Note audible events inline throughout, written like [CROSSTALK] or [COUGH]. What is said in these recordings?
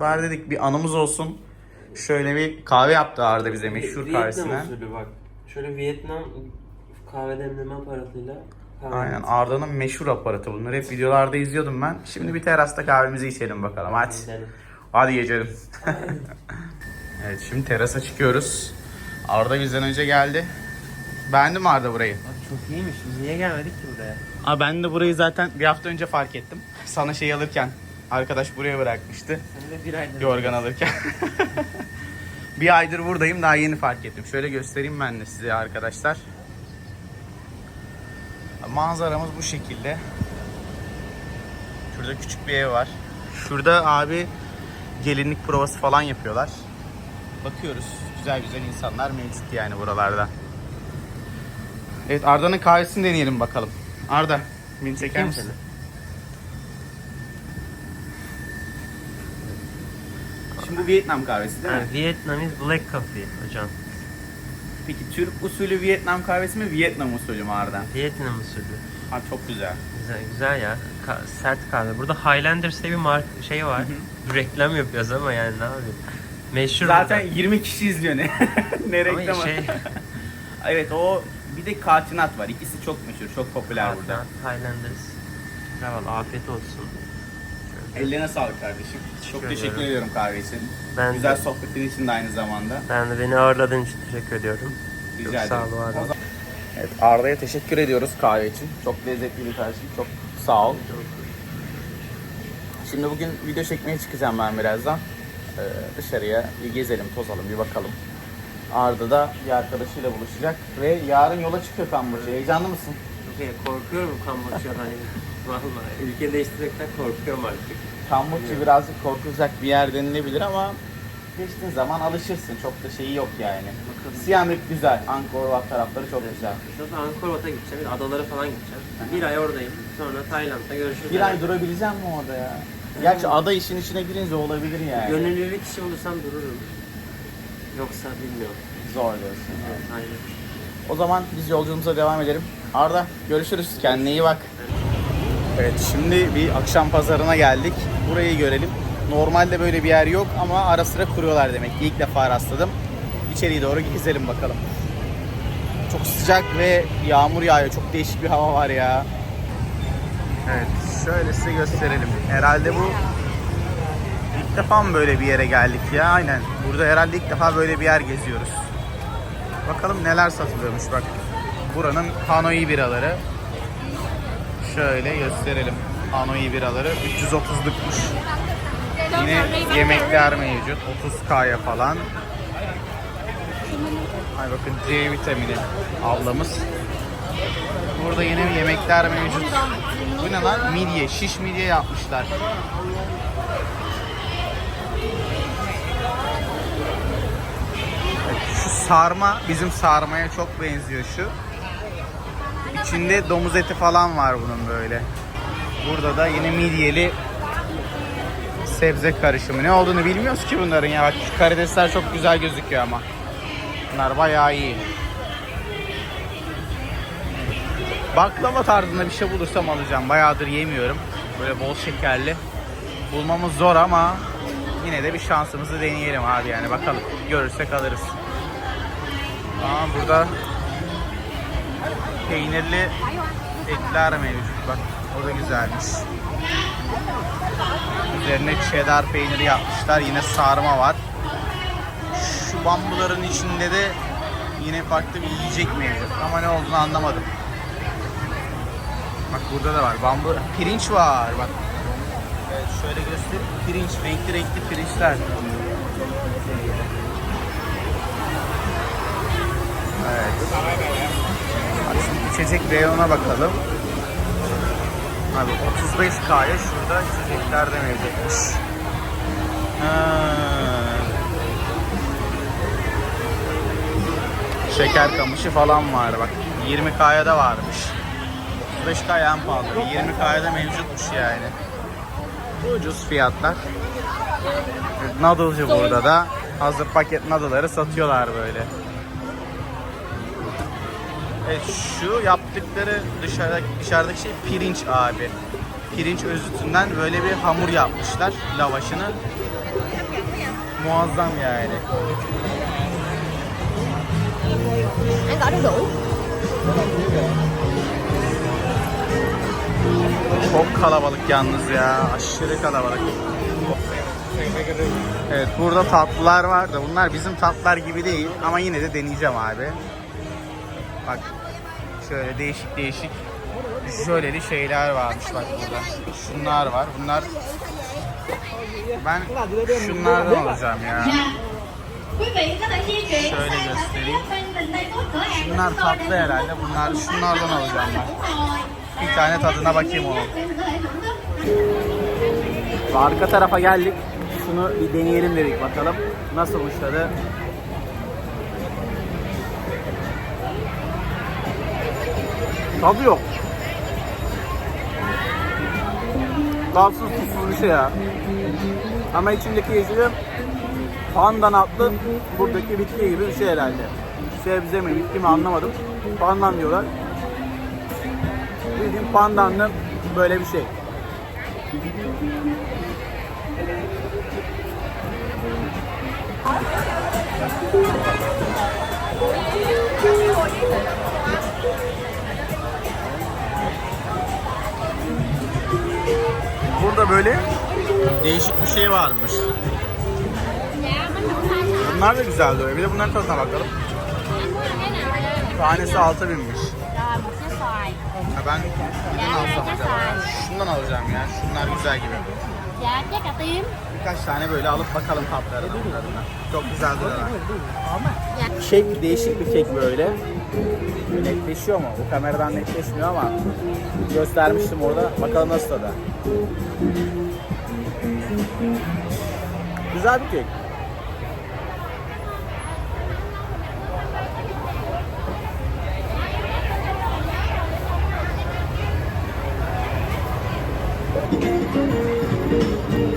Bari dedik bir anımız olsun. Şöyle bir kahve yaptı Arda bize meşhur Vietnam kahvesinden. usulü bak. Şöyle Vietnam kahve demleme aparatıyla kahve Aynen Arda'nın meşhur aparatı. Bunları hep videolarda izliyordum ben. Şimdi bir terasta kahvemizi içelim bakalım. Hadi. gidelim. Hadi geçelim. [LAUGHS] evet şimdi terasa çıkıyoruz. Arda bizden önce geldi. Beğendin mi Arda burayı? Abi çok iyiymiş. Biz niye gelmedik ki buraya? Aa, ben de burayı zaten bir hafta önce fark ettim. Sana şey alırken arkadaş buraya bırakmıştı. Sen de bir aydır. Yorgan alırken. [LAUGHS] bir aydır buradayım daha yeni fark ettim. Şöyle göstereyim ben de size arkadaşlar. Manzaramız bu şekilde. Şurada küçük bir ev var. Şurada abi gelinlik provası falan yapıyorlar. Bakıyoruz. Güzel güzel insanlar mevcut yani buralarda. Evet Arda'nın kahvesini deneyelim bakalım. Arda, beni çeker misin? seni. Şimdi bu Vietnam kahvesi değil mi? Ha, Vietnamese Black Coffee hocam. Peki Türk usulü Vietnam kahvesi mi Vietnam usulü mü Arda? Vietnam usulü. Abi çok güzel. Güzel güzel ya. Ka- sert kahve. Burada Highlanders diye bir mark şey var. [LAUGHS] Reklam yapıyoruz ama yani ne yapayım. Meşhur Zaten burada. 20 kişi izliyor ne? [LAUGHS] ne Ama reklamı? şey- [LAUGHS] evet o bir de katinat var. İkisi çok meşhur, çok popüler burada. Highlanders. Eyvallah afiyet olsun. Ellerine sağlık kardeşim. Çok Teşekkür ediyorum kahve için. Ben Güzel de, sohbetin için de aynı zamanda. ben de beni ağırladığın için teşekkür ediyorum. Rica Çok ederim. sağ ol Arda. Evet Arda'ya teşekkür ediyoruz kahve için. Çok lezzetli bir kardeşim. Çok sağ ol. Şimdi bugün video çekmeye çıkacağım ben birazdan. Ee, dışarıya bir gezelim, tozalım, bir bakalım. Arda da bir arkadaşıyla buluşacak ve yarın yola çıkıyor Kamboçya. Heyecanlı mısın? Korkuyorum Kamboçya'dan. Vallahi ülke değiştirmekten korkuyorum artık. Kamboçya birazcık korkulacak bir yer denilebilir ama geçtiğin zaman alışırsın. Çok da şeyi yok yani. Bakalım. Reap güzel, Angkor Wat tarafları çok güzel. Zaten Angkor Wat'a gideceğim, bir adalara falan gideceğim. Bir ay oradayım, sonra Tayland'da görüşürüz. Bir ay durabileceğim mi orada ya? Gerçi ada işin içine girince olabilir yani. Gönüllülük işi bulursam dururum. Yoksa bilmiyorum. Zor diyorsun. Evet, aynen. O zaman biz yolculuğumuza devam edelim. Arda görüşürüz. Kendine iyi bak. Evet şimdi bir akşam pazarına geldik. Burayı görelim. Normalde böyle bir yer yok ama ara sıra kuruyorlar demek ki. İlk defa rastladım. İçeriye doğru gezelim bakalım. Çok sıcak ve yağmur yağıyor. Çok değişik bir hava var ya. Evet şöyle size gösterelim. Herhalde bu ilk defa mı böyle bir yere geldik ya? Aynen. Burada herhalde ilk defa böyle bir yer geziyoruz. Bakalım neler satılıyormuş bak. Buranın Hanoi biraları. Şöyle gösterelim. Hanoi biraları 330'lukmuş. Yine yemekler mevcut. 30K'ya falan. Ay bakın C vitamini ablamız. Burada yine yemekler mevcut. Bu ne lan? Midye. Şiş midye yapmışlar. Şu sarma bizim sarmaya çok benziyor şu. İçinde domuz eti falan var bunun böyle. Burada da yine midyeli sebze karışımı. Ne olduğunu bilmiyoruz ki bunların ya. Bak şu karidesler çok güzel gözüküyor ama. Bunlar bayağı iyi. Baklava tarzında bir şey bulursam alacağım. Bayağıdır yemiyorum. Böyle bol şekerli. Bulmamız zor ama yine de bir şansımızı deneyelim abi yani bakalım. Görürsek alırız. Aa burada peynirli etler mevcut bak. O da güzelmiş. Üzerine cheddar peyniri yapmışlar. Yine sarma var. Şu bambuların içinde de yine farklı bir yiyecek mevcut. Ama ne olduğunu anlamadım. Bak burada da var. Bambu pirinç var bak. Evet şöyle göstereyim. Pirinç, renkli renkli pirinçler. Evet. Şimdi içecek reyonuna bakalım. Abi 35K'ya şurada içecekler de mevcutmuş. Şeker kamışı falan var bak. 20K'ya da varmış. 35K en pahalı. 20K'ya da mevcutmuş yani. Ucuz fiyatlar. Noodle'cı burada da. Hazır paket noodle'ları satıyorlar böyle. Evet şu yaptıkları dışarıdaki, dışarıdaki şey pirinç abi. pirinç özütünden böyle bir hamur yapmışlar lavaşını. Muazzam yani. Gỏi đu đủ Çok kalabalık yalnız ya. Aşırı kalabalık. Evet burada tatlılar var da bunlar bizim tatlılar gibi değil ama yine de deneyeceğim abi. Bak şöyle değişik değişik jöleli şeyler varmış bak burada. Şunlar var. Bunlar ben şunlardan alacağım ya. Şöyle göstereyim. Şunlar tatlı herhalde. Bunlar şunlardan alacağım ben. Bir tane tadına bakayım onun. Arka tarafa geldik. Şunu bir deneyelim dedik bakalım. Nasılmış tadı? Tadı yok. Tatsız tuzsuz bir şey ya. Ama içindeki yeşili pandan atlı buradaki bitki gibi bir şey herhalde. Sebze mi bitki mi anlamadım. Pandan diyorlar. Bildiğin pandanlı böyle bir şey. Böyle değişik bir şey varmış. Bunlar da güzel duruyor. Bir de bunların tadına bakalım. Tanesi 6 binmiş. Ha ben bundan alsam acaba? Şundan alacağım ya. Şunlar güzel gibi. Dạ cà tím Birkaç tane böyle alıp bakalım tatlarına. Çok güzel duruyorlar. Kek değişik bir kek böyle. Netleşiyor mu? Bu kameradan netleşmiyor ama göstermiştim orada. Bakalım nasıl tadı. Güzel bir kek.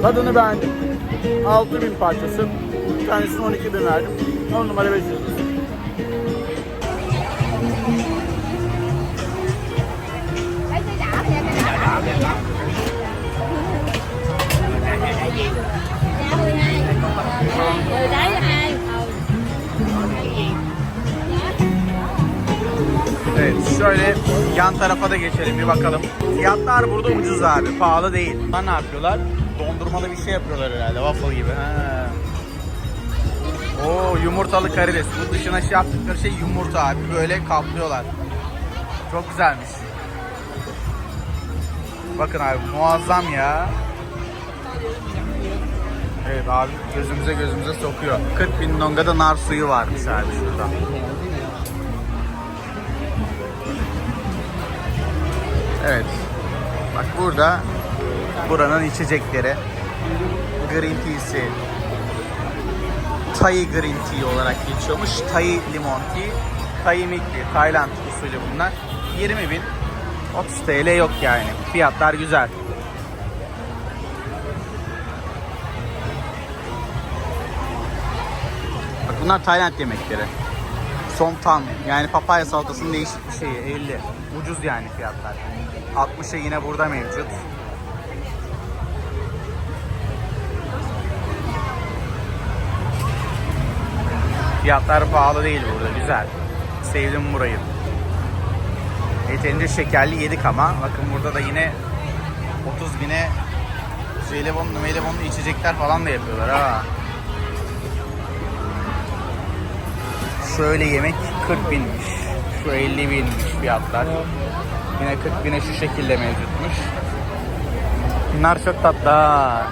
Tadını beğendim. 6000 parçası. Bir tanesine 12 bin verdim. 10 numara 5 yıldız. Lấy cái đỏ thì anh lấy đỏ gì vậy? Dạ 12 Mười đấy là hai Evet şöyle yan tarafa da geçelim bir bakalım. Fiyatlar burada ucuz abi pahalı değil. Ne yapıyorlar? Dondurmalı bir şey yapıyorlar herhalde waffle gibi. Ha. Oo yumurtalı karides. Bu dışına şey yaptıkları şey yumurta abi. Böyle kaplıyorlar. Çok güzelmiş. Bakın abi muazzam ya. Evet abi gözümüze gözümüze sokuyor. 40 bin nongada nar suyu varmış abi şurada. Evet. Bak burada buranın içecekleri. Green tea'si. Thai green tea olarak geçiyormuş. Thai limon tea. Thai tea. Tayland usulü bunlar. 20 bin. 30 TL yok yani. Fiyatlar güzel. Bak bunlar Tayland yemekleri. Somtam yani papaya salatasının değişik bir şeyi 50. Ucuz yani fiyatlar. 60'a yine burada mevcut. Fiyatlar pahalı değil burada güzel. Sevdim burayı. Yeterince şekerli yedik ama bakın burada da yine 30 bine jelibonlu melibonlu içecekler falan da yapıyorlar ha. Şöyle yemek 40 binmiş. Şu 50 binmiş fiyatlar. Yine 40 bine şu şekilde mevcutmuş. Bunlar çok tatlı ha.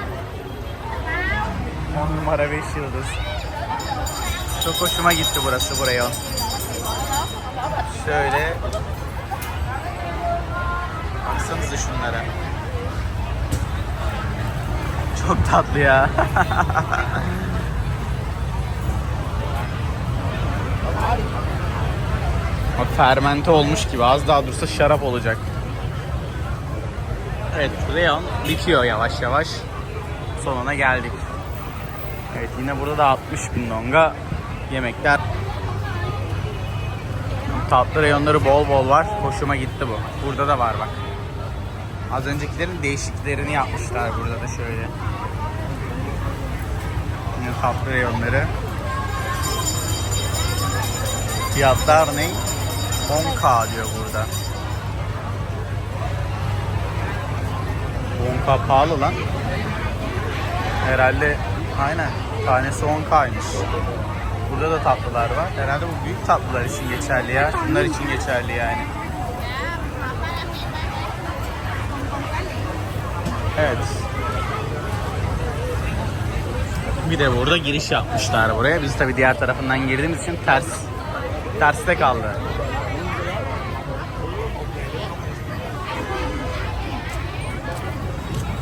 10 numara 5 yıldız. Çok hoşuma gitti burası buraya. Şöyle. Baksanıza şunlara. Çok tatlı ya. [LAUGHS] Bak fermente olmuş gibi. Az daha dursa şarap olacak. Evet, Reyon bitiyor yavaş yavaş. Sonuna geldik. Evet, yine burada da 60 bin longa yemekler. Tatlı reyonları bol bol var. Hoşuma gitti bu. Burada da var bak. Az öncekilerin değişiklerini yapmışlar burada da şöyle. Yine tatlı reyonları. Fiyatlar ne? 10k diyor burada. 10k pahalı lan. Herhalde aynen tanesi 10k'ymış. Burada da tatlılar var. Herhalde bu büyük tatlılar için geçerli ya. Bunlar için geçerli yani. Evet. Bir de burada giriş yapmışlar buraya. Biz tabii diğer tarafından girdiğimiz için ters terste kaldı.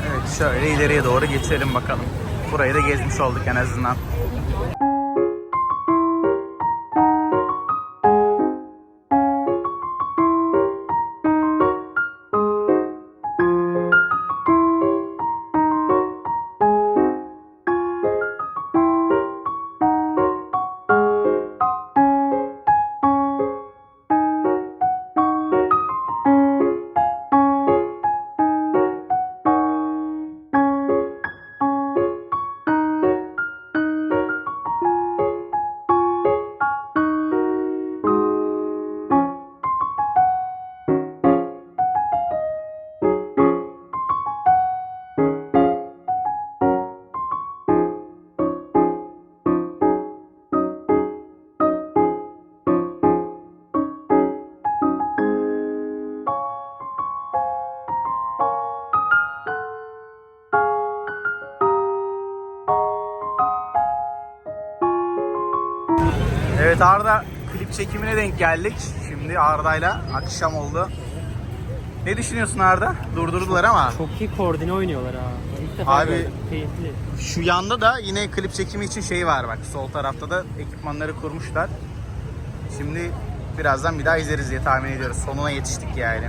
Evet şöyle ileriye doğru geçelim bakalım. Burayı da gezmiş olduk en azından. Evet Arda klip çekimine denk geldik. Şimdi Arda'yla akşam oldu. Ne düşünüyorsun Arda? Durdurdular ama Çok iyi koordine oynuyorlar ha. İlk defa Abi- gördüm. Keyifli. şu yanda da yine klip çekimi için şey var bak. Sol tarafta da ekipmanları kurmuşlar. Şimdi birazdan bir daha izleriz diye tahmin ediyoruz. Sonuna yetiştik yani.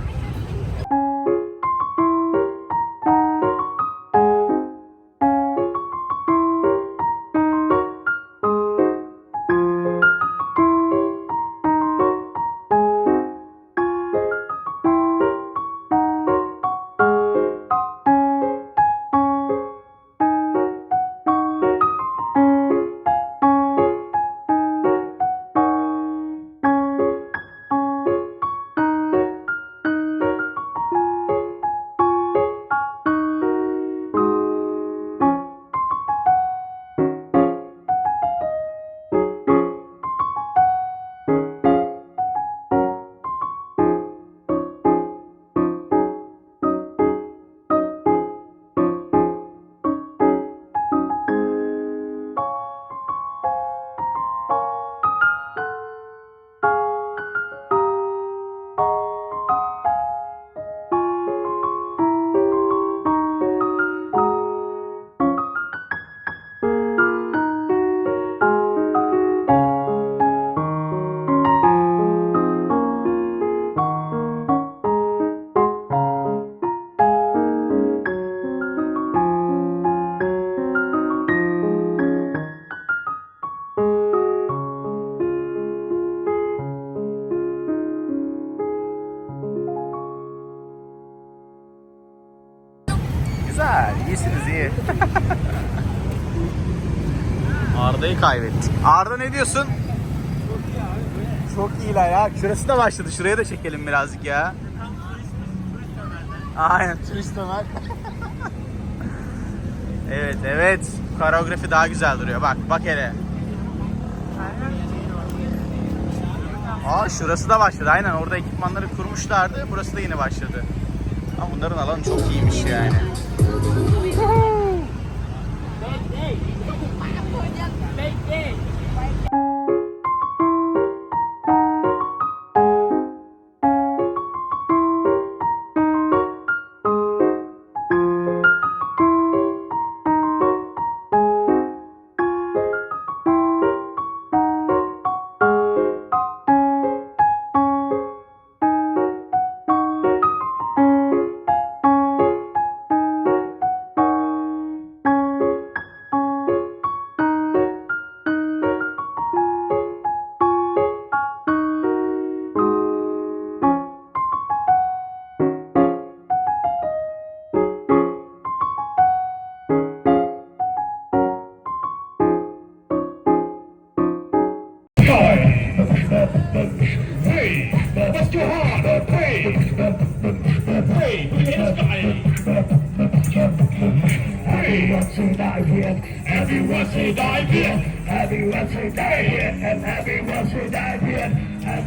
Arda ne diyorsun? Çok iyi abi. Çok iyi la ya. Şurası da başladı. Şuraya da çekelim birazcık ya. Aynen turist Ömer. [LAUGHS] evet evet. Koreografi daha güzel duruyor. Bak bak hele. Aa şurası da başladı. Aynen orada ekipmanları kurmuşlardı. Burası da yine başladı. Ama bunların alanı çok iyiymiş yani. Big.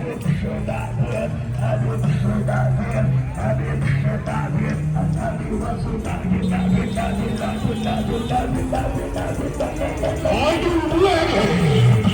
I do